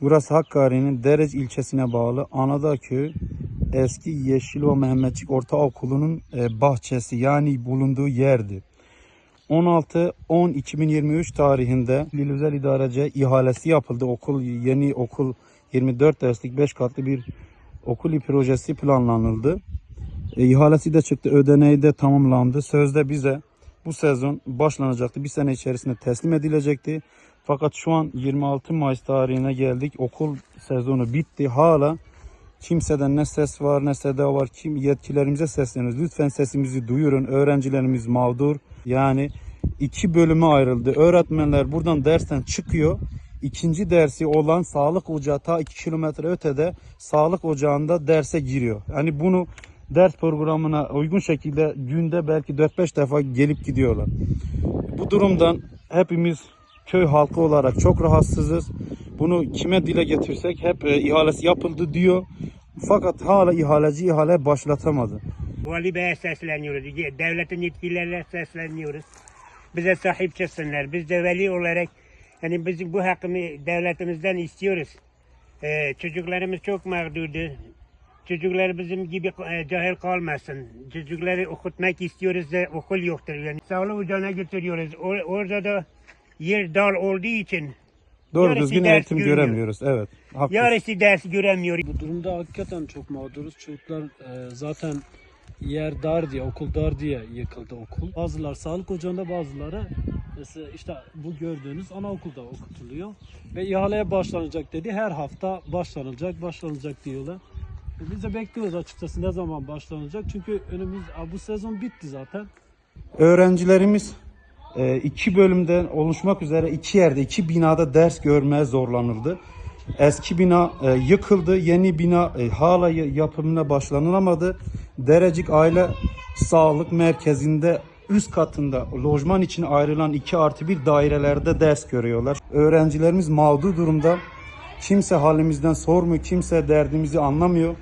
Burası Hakkari'nin Derec ilçesine bağlı Anadağ Köyü eski Yeşilova Mehmetçik Ortaokulu'nun e, bahçesi yani bulunduğu yerdi. 16-10-2023 tarihinde Lilüzel İdarece ihalesi yapıldı. Okul yeni okul 24 derslik 5 katlı bir okul projesi planlanıldı. E, ihalesi de çıktı. Ödeneği de tamamlandı. Sözde bize bu sezon başlanacaktı. Bir sene içerisinde teslim edilecekti. Fakat şu an 26 Mayıs tarihine geldik. Okul sezonu bitti. Hala kimseden ne ses var ne seda var. Kim yetkilerimize sesleniyoruz. Lütfen sesimizi duyurun. Öğrencilerimiz mağdur. Yani iki bölüme ayrıldı. Öğretmenler buradan dersten çıkıyor. İkinci dersi olan sağlık ocağı ta 2 kilometre ötede sağlık ocağında derse giriyor. Yani bunu ders programına uygun şekilde günde belki 4-5 defa gelip gidiyorlar. Bu durumdan hepimiz köy halkı olarak çok rahatsızız. Bunu kime dile getirsek hep e, ihalesi yapıldı diyor. Fakat hala ihaleci ihale başlatamadı. Vali Bey'e sesleniyoruz. Devletin yetkililerine sesleniyoruz. Bize sahip çıksınlar. Biz de veli olarak yani biz bu hakkını devletimizden istiyoruz. Ee, çocuklarımız çok mağdurdu. Çocuklar bizim gibi e, cahil kalmasın. Çocukları okutmak istiyoruz da okul yoktur. Yani sağlık ocağına götürüyoruz. Or- orada da yer dar olduğu için Doğru Yarısı düzgün ders eğitim görüyor. göremiyoruz. Evet. haklısın. yarısı ders göremiyor. Bu durumda hakikaten çok mağduruz. Çocuklar e, zaten yer dar diye, okul dar diye yıkıldı okul. Bazılar sağlık ocağında bazıları mesela işte bu gördüğünüz anaokulda okutuluyor. Ve ihaleye başlanacak dedi. Her hafta başlanacak, başlanacak diyorlar. Biz de bekliyoruz açıkçası ne zaman başlanacak. Çünkü önümüz bu sezon bitti zaten. Öğrencilerimiz e, iki bölümden oluşmak üzere iki yerde, iki binada ders görmeye zorlanıldı. Eski bina e, yıkıldı, yeni bina e, hala yapımına başlanılamadı. Derecik Aile Sağlık Merkezi'nde üst katında lojman için ayrılan 2 artı 1 dairelerde ders görüyorlar. Öğrencilerimiz mağdur durumda. Kimse halimizden sormuyor, kimse derdimizi anlamıyor.